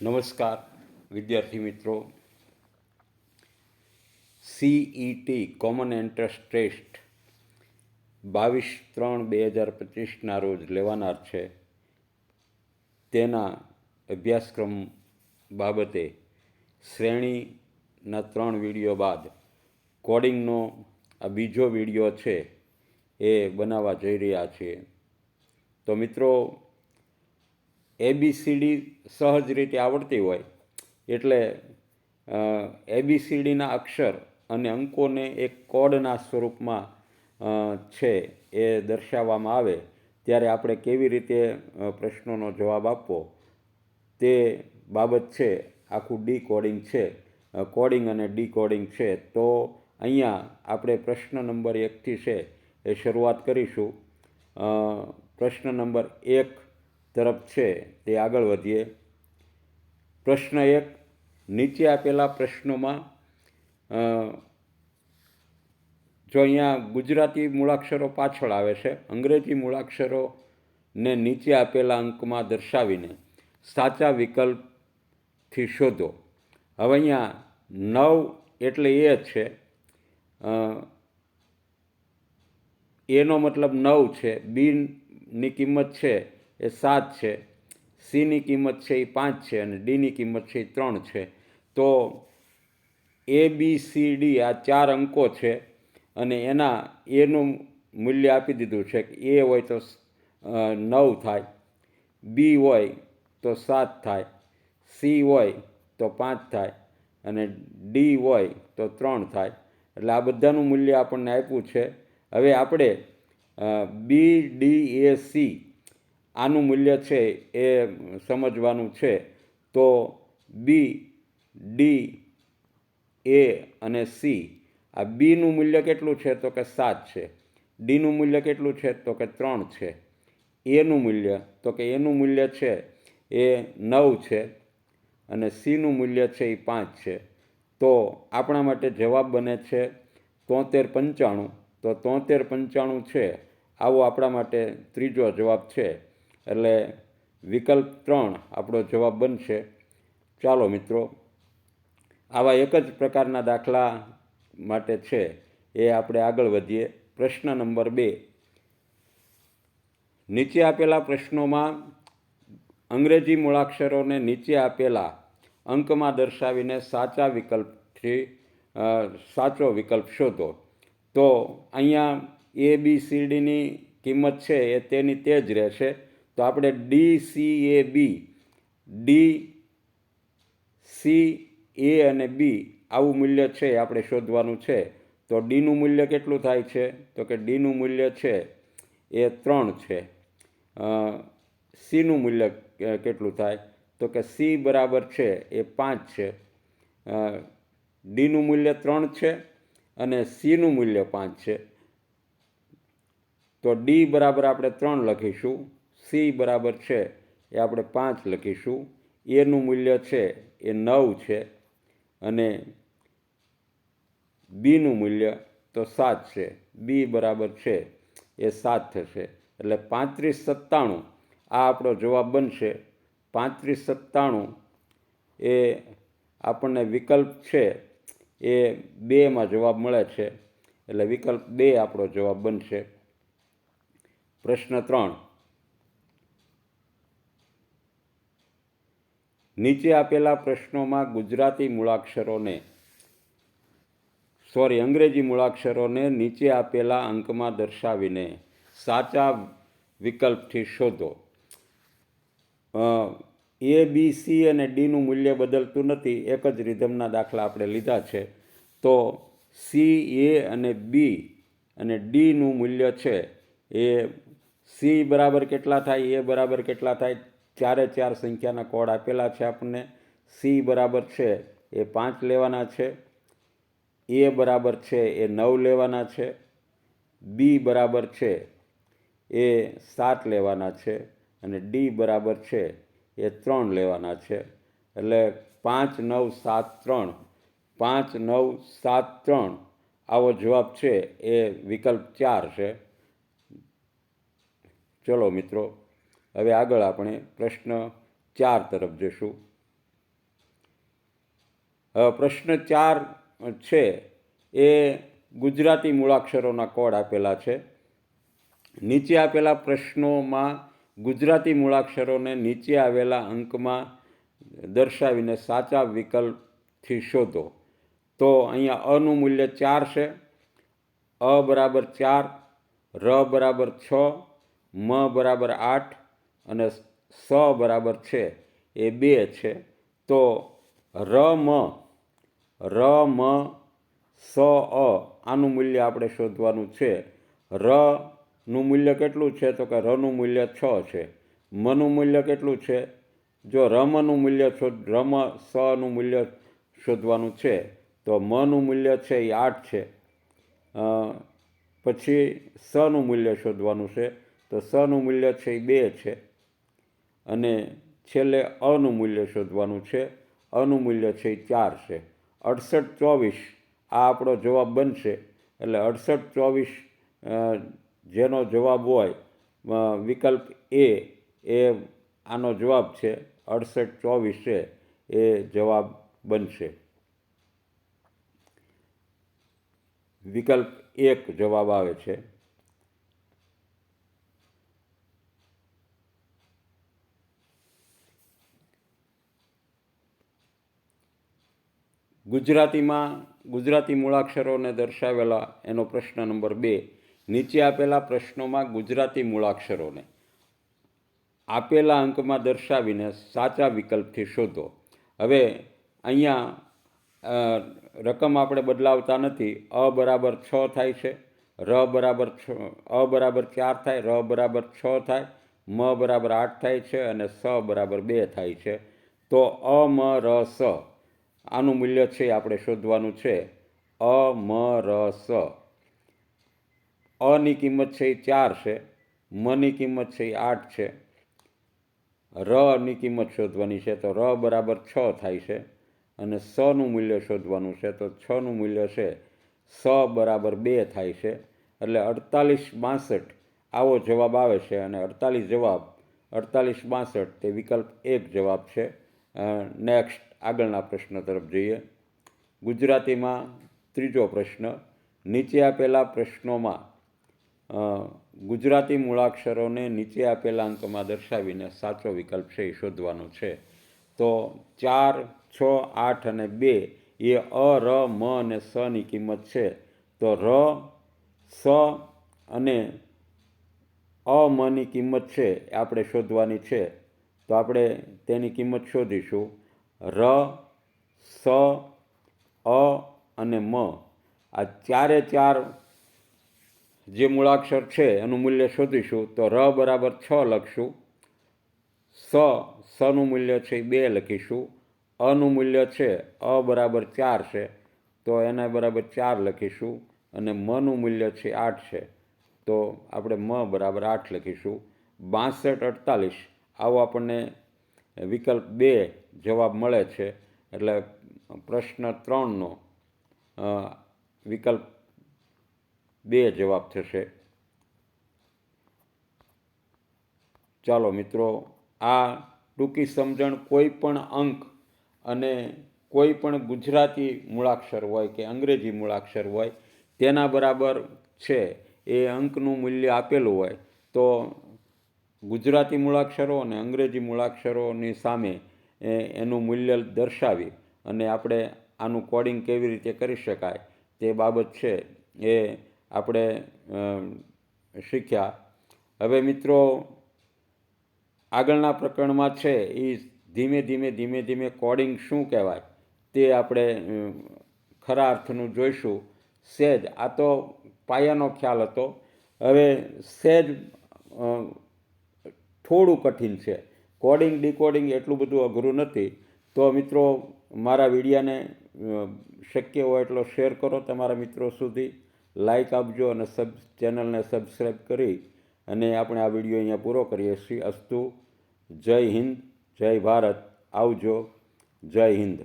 નમસ્કાર, વિદ્યાર્થી મિત્રો. સીઈટી કોમન એન્ટ્રન્સ ટેસ્ટ બાવીસ ત્રણ બે હજાર પચીસના રોજ લેવાનાર છે. તેના અભ્યાસક્રમ બાબતે શ્રેણીના ત્રણ વીડિયો બાદ કોડિંગનો આ બીજો વીડિયો છે એ બનાવવા જઈ રહ્યા છીએ. તો મિત્રો એબીસીડી સહજ રીતે આવડતી હોય, એટલે એબીસીડીના અક્ષર અને અંકોને એક કોડના સ્વરૂપમાં છે એ દર્શાવવામાં આવે, ત્યારે આપણે કેવી રીતે પ્રશ્નોનો જવાબ આપવો, તે બાબત છે, આખું ડી કોડિંગ છે કોડિંગ અને ડી કોડિંગ છે, તો અહીંયા આપણે પ્રશ્ન નંબર એકથી છે એ શરૂઆત કરીશું. પ્રશ્ન નંબર એક તરફ છે, તે આગળ વધીએ. પ્રશ્ન એક, નીચે આપેલા પ્રશ્નોમાં જો અહીંયા ગુજરાતી મૂળાક્ષરો પાછળ આવે છે, અંગ્રેજી મૂળાક્ષરોને નીચે આપેલા અંકમાં દર્શાવીને સાચા વિકલ્પથી શોધો. હવે અહીંયા નવ એટલે એ છે એનો મતલબ નવ છે, બીની કિંમત છે એ સાત છે. સીની કિંમત છે એ પાંચ છે અને ડીની કિંમત છે એ ત્રણ છે. તો એ, બી, સી, ડી આ ચાર અંકો છે અને એના એનું મૂલ્ય આપી દીધું છે કે એ હોય તો નવ થાય. બી હોય તો સાત થાય. સી હોય તો પાંચ થાય. અને ડી હોય તો ત્રણ થાય. એટલે આ બધાનું મૂલ્ય આપણને આપ્યું છે. હવે આપણે બી, ડી, એ, સી આનું મૂલ્ય છે એ સમજવાનું છે, તો બી ડી એ અને સી આ બીનું મૂલ્ય કેટલું છે? તો કે સાત છે. ડીનું મૂલ્ય કેટલું છે? તો કે ત્રણ છે. એનું મૂલ્ય, તો કે એનું મૂલ્ય છે એ નવ છે અને સીનું મૂલ્ય છે એ પાંચ છે. તો આપણા માટે જવાબ બને છે તોતેર પંચાણું. તો તોતેર પંચાણું છે. આવો આપણા માટે ત્રીજો જવાબ છે. એટલે વિકલ્પ ત્રણ આપણો જવાબ બનશે. ચાલો મિત્રો, આવા એક જ પ્રકારના દાખલા માટે છે એ આપણે આગળ વધીએ. પ્રશ્ન નંબર બે. નીચે આપેલા પ્રશ્નોમાં અંગ્રેજી મૂળાક્ષરોને નીચે આપેલા અંકમાં દર્શાવીને સાચા વિકલ્પથી સાચો વિકલ્પ શોધો. તો અહીંયા એ બી સી ડીની કિંમત છે એ તેની તે જ રહેશે. તો આપણે D C A B D C A અને બી આવું મૂલ્ય છે, આપણે શોધવાનું છે. તો ડીનું મૂલ્ય કેટલું થાય છે? તો કે ડીનું મૂલ્ય છે એ ત્રણ છે. સીનું મૂલ્ય કેટલું થાય? તો કે સી બરાબર છે એ પાંચ છે. ડીનું મૂલ્ય ત્રણ છે અને સીનું મૂલ્ય પાંચ છે. તો ડી બરાબર આપણે ત્રણ લખીશું. સી બરાબર છે એ આપણે પાંચ લખીશું. એનું મૂલ્ય છે, એ નવ છે અને બીનું મૂલ્ય તો સાત છે. બી બરાબર છે, એ સાત થશે. એટલે પાંત્રીસ સત્તાણું આ આપણો જવાબ બનશે. પાંત્રીસ સત્તાણું એ આપણને વિકલ્પ છે, એ બેમાં જવાબ મળે છે. એટલે વિકલ્પ બે આપણો જવાબ બનશે. પ્રશ્ન ત્રણ. નીચે આપેલા પ્રશ્નોમાં ગુજરાતી મૂળાક્ષરોને સોરી અંગ્રેજી મૂળાક્ષરોને નીચે આપેલા અંકમાં દર્શાવીને સાચા વિકલ્પથી શોધો. એ બી સી અને ડીનું મૂલ્ય બદલતું નથી, એક જ રિધમના દાખલા આપણે લીધા છે. તો સી એ અને બી અને ડીનું મૂલ્ય છે, એ સી બરાબર કેટલા થાય એ બરાબર કેટલા થાય ચારે ચાર સંખ્યાના કોડ આપેલા છે આપણને. સી બરાબર છે, એ પાંચ લેવાના છે. એ બરાબર છે, એ નવ લેવાના છે. બી બરાબર છે, એ સાત લેવાના છે. અને ડી બરાબર છે, એ ત્રણ લેવાના છે. એટલે પાંચ નવ સાત ત્રણ, પાંચ નવ સાત ત્રણ, આવો જવાબ છે, એ વિકલ્પ ચાર છે. ચલો મિત્રો હવે આગળ આપણે પ્રશ્ન ચાર તરફ જઈશું પ્રશ્ન ચાર છે, એ ગુજરાતી મૂળાક્ષરોના કોડ આપેલા છે. નીચે આપેલા પ્રશ્નોમાં ગુજરાતી મૂળાક્ષરોને નીચે આવેલા અંકમાં દર્શાવીને સાચા વિકલ્પથી શોધો. તો અહીંયા અનું મૂલ્ય ચાર છે. અ બરાબર ચાર, ર બરાબર છ, મ બરાબર આઠ અને સ બરાબર છે, એ બે છે, તો ર મ ર મ, સ, અ, આનું મૂલ્ય આપણે શોધવાનું છે. ર નું મૂલ્ય કેટલું છે? તો કે રનું મૂલ્ય છ છે. મનું મૂલ્ય કેટલું છે? જો રમનું મૂલ્ય શોધ રમ સનું મૂલ્ય શોધવાનું છે, તો મનું મૂલ્ય છે એ આઠ છે. પછી સનું મૂલ્ય શોધવાનું છે, તો સનું મૂલ્ય છે એ બે છે. અને છેલ્લે અનું મૂલ્ય શોધવાનું છે. અનું મૂલ્ય છે એ ચાર છે. અડસઠ ચોવીસ આ આપણો જવાબ બનશે. એટલે અડસઠ ચોવીસ જેનો જવાબ હોય વિકલ્પ એ એ આનો જવાબ છે. અડસઠ ચોવીસ છે એ જવાબ બનશે. વિકલ્પ એક જવાબ આવે છે. ગુજરાતીમાં ગુજરાતી મૂળાક્ષરોને દર્શાવેલા એનો પ્રશ્ન નંબર બે, નીચે આપેલા પ્રશ્નોમાં ગુજરાતી મૂળાક્ષરોને આપેલા અંકમાં દર્શાવીને સાચા વિકલ્પથી શોધો. હવે અહીંયા રકમ આપણે બદલાવતા નથી. અ બરાબર છ થાય છે. ર બરાબર છ, અ બરાબર ચાર થાય. ર બરાબર છ થાય. મ બરાબર આઠ થાય છે અને સ બરાબર બે થાય છે. તો અ, મ, ર, સ. આનું મૂલ્ય છે, આપણે શોધવાનું છે અ મ ર સ અની કિંમત છે એ ચાર છે મની કિંમત છે એ આઠ છે રની કિંમત શોધવાની છે, તો ર બરાબર છ થાય છે, અને સનું મૂલ્ય શોધવાનું છે, તો છનું મૂલ્ય છે, સ બરાબર બે થાય છે, એટલે અડતાલીસ બાસઠ આવો જવાબ આવે છે, અને અડતાલીસ જવાબ, અડતાલીસ બાસઠ તે વિકલ્પ એક જવાબ છે નેક્સ્ટ આગળના પ્રશ્ન તરફ જઈએ. ગુજરાતીમાં ત્રીજો પ્રશ્ન, નીચે આપેલા પ્રશ્નોમાં ગુજરાતી મૂળાક્ષરોને નીચે આપેલા અંકમાં દર્શાવીને સાચો વિકલ્પ છે એ શોધવાનો છે. તો ચાર, છ, આઠ અને બે એ અ, ર, મ અને સની કિંમત છે. તો ર, સ અને અમની કિંમત છે એ આપણે શોધવાની છે. તો આપણે તેની કિંમત શોધીશું. ર, સ, અ અને મ. આ ચારે ચાર જે મૂળાક્ષર છે, એનું મૂલ્ય શોધીશું તો ર બરાબર છ લખશું. સ, સનું મૂલ્ય છે એ બે લખીશું. અનું મૂલ્ય છે અ બરાબર ચાર છે, તો એના બરાબર ચાર લખીશું અને મનું મૂલ્ય છે આઠ છે, તો આપણે મ બરાબર આઠ લખીશું. બાસઠ અડતાલીસ, આવો આપણને વિકલ્પ બે જવાબ મળે છે. એટલે પ્રશ્ન ત્રણનો વિકલ્પ બે જવાબ થશે. ચાલો મિત્રો, આ ટૂંકી સમજણ કોઈ પણ અંક અને કોઈ પણ ગુજરાતી મૂળાક્ષર હોય કે અંગ્રેજી મૂળાક્ષર હોય, તેના બરાબર છે. એ અંકનું મૂલ્ય આપેલું હોય તો ગુજરાતી મૂળાક્ષરો અને અંગ્રેજી મૂળાક્ષરોની સામે એનું મૂલ્ય દર્શાવી અને આપણે આનું કોડિંગ કેવી રીતે કરી શકાય તે બાબત છે એ આપણે શીખ્યા. હવે મિત્રો, આગળના પ્રકરણમાં છે એ ધીમે ધીમે ધીમે ધીમે કોડિંગ શું કહેવાય તે આપણે ખરા અર્થનું જોઈશું. સહેજ આ તો પાયાનો ખ્યાલ હતો. હવે સહેજ થોડું કઠિન છે. કોડિંગ ડીકોડિંગ એટલું બધું અઘરું નથી. તો મિત્રો, મારા વિડીયાને શક્ય હોય એટલો શેર કરો તમારા મિત્રો સુધી. લાઈક આપજો અને સબ, ચેનલને સબસ્ક્રાઈબ કરી અને આપણે આ વીડિયો અહીંયા પૂરો કરીએ છીએ. અસ્તુ, જય હિન્દ, જય ભારત. આવજો. જય હિન્દ.